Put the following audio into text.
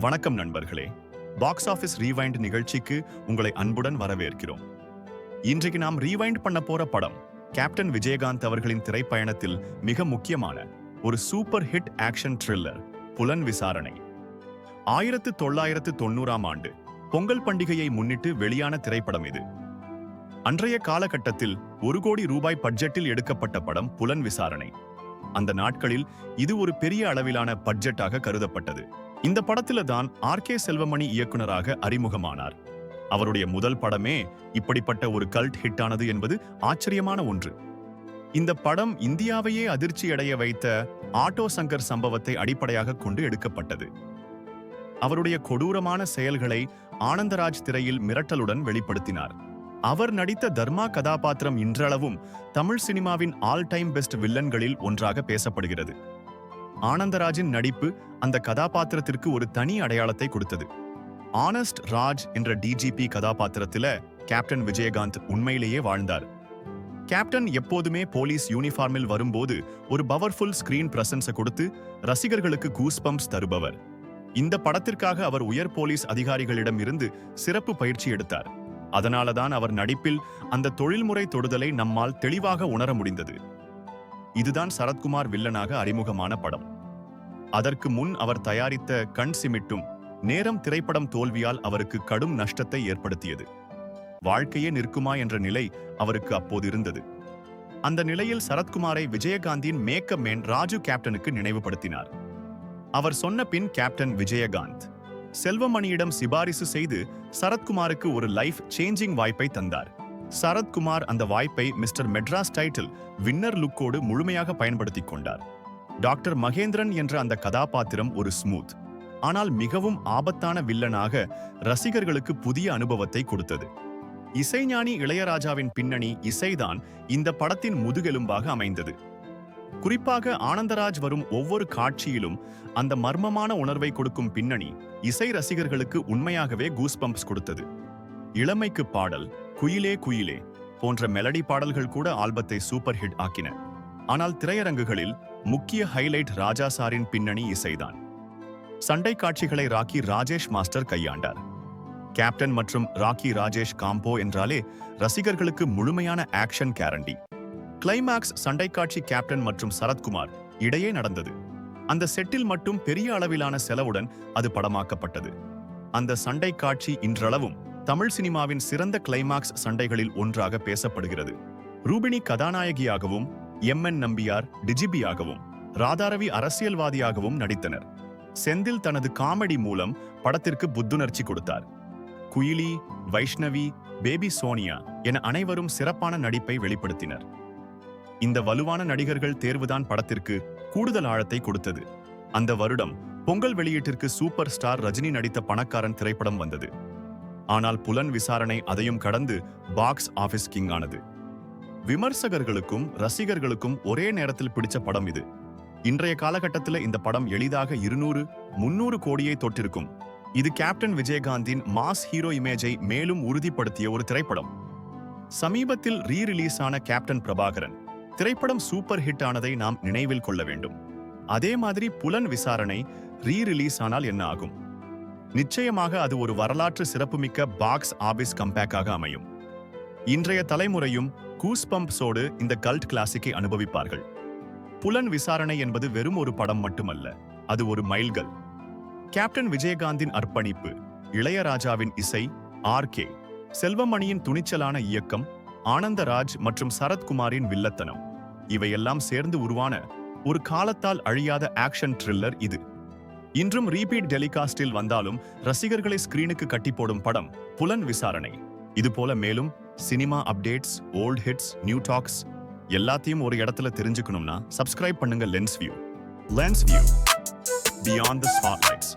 வணக்கம் நண்பர்களே. Box office rewind நிகழ்ச்சிக்கு உங்களை அன்புடன் வரவேற்கிறோம். இன்றைக்கு நாம் ரீவைண்ட் பண்ண போற படம் கேப்டன் விஜயகாந்த் அவர்களின் திரைப்பயணத்தில் மிக முக்கியமான ஒரு சூப்பர் ஹிட் ஆக்ஷன் த்ரில்லர் புலன் விசாரணை. ஆயிரத்து தொள்ளாயிரத்து தொண்ணூறாம் ஆண்டு பொங்கல் பண்டிகையை முன்னிட்டு வெளியான திரைப்படம் இது. அன்றைய காலகட்டத்தில் ஒரு கோடி ரூபாய் பட்ஜெட்டில் எடுக்கப்பட்ட படம் புலன் விசாரணை. அந்த நாட்களில் இது ஒரு பெரிய அளவிலான பட்ஜெட்டாக கருதப்பட்டது. இந்த படத்துல தான் ஆர் கே செல்வமணி இயக்குனராக அறிமுகமானார். அவருடைய முதல் படமே இப்படிப்பட்ட ஒரு கல்ட் ஹிட் ஆனது என்பது ஆச்சரியமான ஒன்று. இந்த படம் இந்தியாவையே அதிர்ச்சி அடைய வைத்த ஆட்டோ சங்கர் சம்பவத்தை அடிப்படையாக கொண்டு எடுக்கப்பட்டது. அவருடைய கொடூரமான செயல்களை ஆனந்தராஜ் திரையில் மிரட்டலுடன் வெளிப்படுத்தினார். அவர் நடித்த தர்மா கதாபாத்திரம் இன்றளவும் தமிழ் சினிமாவின் ஆல் டைம் பெஸ்ட் வில்லன்களில் ஒன்றாக பேசப்படுகிறது. ஆனந்தராஜின் நடிப்பு அந்த கதாபாத்திரத்திற்கு ஒரு தனி அடையாளத்தை கொடுத்தது. ஆனஸ்ட் ராஜ் என்ற டிஜிபி கதாபாத்திரத்தில் கேப்டன் விஜயகாந்த் உண்மையிலேயே வாழ்ந்தார். கேப்டன் எப்போதுமே போலீஸ் யூனிஃபார்மில் வரும்போது ஒரு பவர்ஃபுல் ஸ்கிரீன் பிரசன்ஸை கொடுத்து ரசிகர்களுக்கு கூஸ் பம்ப்ஸ் தருபவர். இந்த படத்திற்காக அவர் உயர் போலீஸ் அதிகாரிகளிடம் இருந்து சிறப்பு பயிற்சி எடுத்தார். அதனாலதான் அவர் நடிப்பில் அந்த தொழில்முறை தொடுதலை நம்மால் தெளிவாக உணர முடிந்தது. இதுதான் சரத்குமார் வில்லனாக அறிமுகமான படம். அதற்கு முன் அவர் தயாரித்த கண் சிமிட்டும் நேரம் திரைப்படம் தோல்வியால் அவருக்கு கடும் நஷ்டத்தை ஏற்படுத்தியது. வாழ்க்கையே நிற்குமா என்ற நிலை அவருக்கு அப்போது இருந்தது. அந்த நிலையில் சரத்குமாரை விஜயகாந்தின் மேக்கப் மேன் ராஜு கேப்டனுக்கு நினைவுபடுத்தினார். அவர் சொன்ன பின் கேப்டன் விஜயகாந்த் செல்வமணியிடம் சிபாரிசு செய்து சரத்குமாருக்கு ஒரு லைஃப் சேஞ்சிங் வாய்ப்பை தந்தார். சரத்குமார் அந்த வாய்ப்பை மிஸ்டர் மெட்ராஸ் டைட்டில் வின்னர் லுக்கோடு முழுமையாக பயன்படுத்திக் கொண்டார். டாக்டர் மகேந்திரன் என்ற அந்த கதாபாத்திரம் ஒரு ஸ்மூத். ஆனால் மிகவும் ஆபத்தான வில்லனாக ரசிகர்களுக்கு புதிய அனுபவத்தை கொடுத்தது. இசைஞானி இளையராஜாவின் பின்னணி இசைதான் இந்த படத்தின் முதுகெலும்பாக அமைந்தது. குறிப்பாக ஆனந்தராஜ் வரும் ஒவ்வொரு காட்சியிலும் அந்த மர்மமான உணர்வை கொடுக்கும் பின்னணி இசை ரசிகர்களுக்கு உண்மையாகவே கூஸ்பம்ப்ஸ் கொடுத்தது. இளமைக்கு பாடல் குயிலே குயிலே போன்ற மெலடி பாடல்கள் கூட ஆல்பத்தை சூப்பர் ஹிட் ஆக்கின. ஆனால் திரையரங்குகளில் முக்கிய ஹைலைட் ராஜா சாரின் பின்னணி இசைதான். சண்டை காட்சிகளை ராக்கி ராஜேஷ் மாஸ்டர் கையாண்டார். கேப்டன் மற்றும் ராக்கி ராஜேஷ் காம்போ என்றாலே ரசிகர்களுக்கு முழுமையான ஆக்ஷன் கேரண்டி. கிளைமாக்ஸ் சண்டை காட்சி கேப்டன் மற்றும் சரத்குமார் இடையே நடந்தது. அந்த செட்டில் மட்டும் பெரிய அளவிலான செலவுடன் அது படமாக்கப்பட்டது. அந்த சண்டை காட்சி இன்றளவும் தமிழ் சினிமாவின் சிறந்த கிளைமாக்ஸ் சண்டைகளில் ஒன்றாக பேசப்படுகிறது. ரூபினி கதாநாயகியாகவும் எம் என் நம்பியார் டிஜிபியாகவும் ராதாரவி அரசியல்வாதியாகவும் நடித்தனர். செந்தில் தனது காமெடி மூலம் படத்திற்கு புத்துணர்ச்சி கொடுத்தார். குயிலி வைஷ்ணவி பேபி சோனியா என அனைவரும் சிறப்பான நடிப்பை வெளிப்படுத்தினர். இந்த வலுவான நடிகர்கள் தேர்வுதான் படத்திற்கு கூடுதல் ஆழத்தை கொடுத்தது. அந்த வருடம் பொங்கல் வெளியீட்டிற்கு சூப்பர் ஸ்டார் ரஜினி நடித்த பணக்காரன் திரைப்படம் வந்தது. ஆனால் புலன் விசாரணை அதையும் கடந்து பாக்ஸ் ஆபீஸ் கிங் ஆனது. விமர்சகர்களுக்கும் ரசிகர்களுக்கும் ஒரே நேரத்தில் பிடிச்ச படம் இது. இன்றைய காலகட்டத்தில் இந்த படம் எளிதாக இருநூறு முன்னூறு கோடியை தொட்டிருக்கும் இது கேப்டன் விஜயகாந்தின் மாஸ் ஹீரோ இமேஜை மேலும் உறுதிப்படுத்திய ஒரு திரைப்படம். சமீபத்தில் ரீ ரிலீஸ் ஆன கேப்டன் பிரபாகரன். திரைப்படம் சூப்பர் ஹிட் ஆனதை நாம் நினைவில் கொள்ள வேண்டும். அதே மாதிரி புலன் விசாரணை ரீ ரிலீஸ் ஆனால் என்ன ஆகும்? நிச்சயமாக அது ஒரு வரலாற்று சிறப்புமிக்க பாக்ஸ் ஆபீஸ் கம்பேக்காக அமையும். இன்றைய தலைமுறையும் கூஸ் பம்ப்ஸோடு இந்த கல்ட் கிளாசிக்கை அனுபவிப்பார்கள். புலன் விசாரணை என்பது வெறும் ஒரு படம் மட்டுமல்ல அது ஒரு மைல்கல். கேப்டன் விஜயகாந்தின் அர்ப்பணிப்பு இளையராஜாவின் இசை ஆர் கே செல்வமணியின் துணிச்சலான இயக்கம் ஆனந்தராஜ் மற்றும் சரத்குமாரின் வில்லத்தனம். இவையெல்லாம் சேர்ந்து உருவான ஒரு காலத்தால் அழியாத ஆக்ஷன் த்ரில்லர் இது. இன்றும் ரீபீட் டெலிகாஸ்டில் வந்தாலும் ரசிகர்களை ஸ்கிரீனுக்கு கட்டி போடும் படம் புலன் விசாரணை. இதுபோல மேலும் cinema updates old hits new talks எல்லாத்தையும் ஒரு இடத்துல தெரிஞ்சுக்கணும்னா சப்ஸ்கிரைப் பண்ணுங்க lens view lens view beyond the spotlights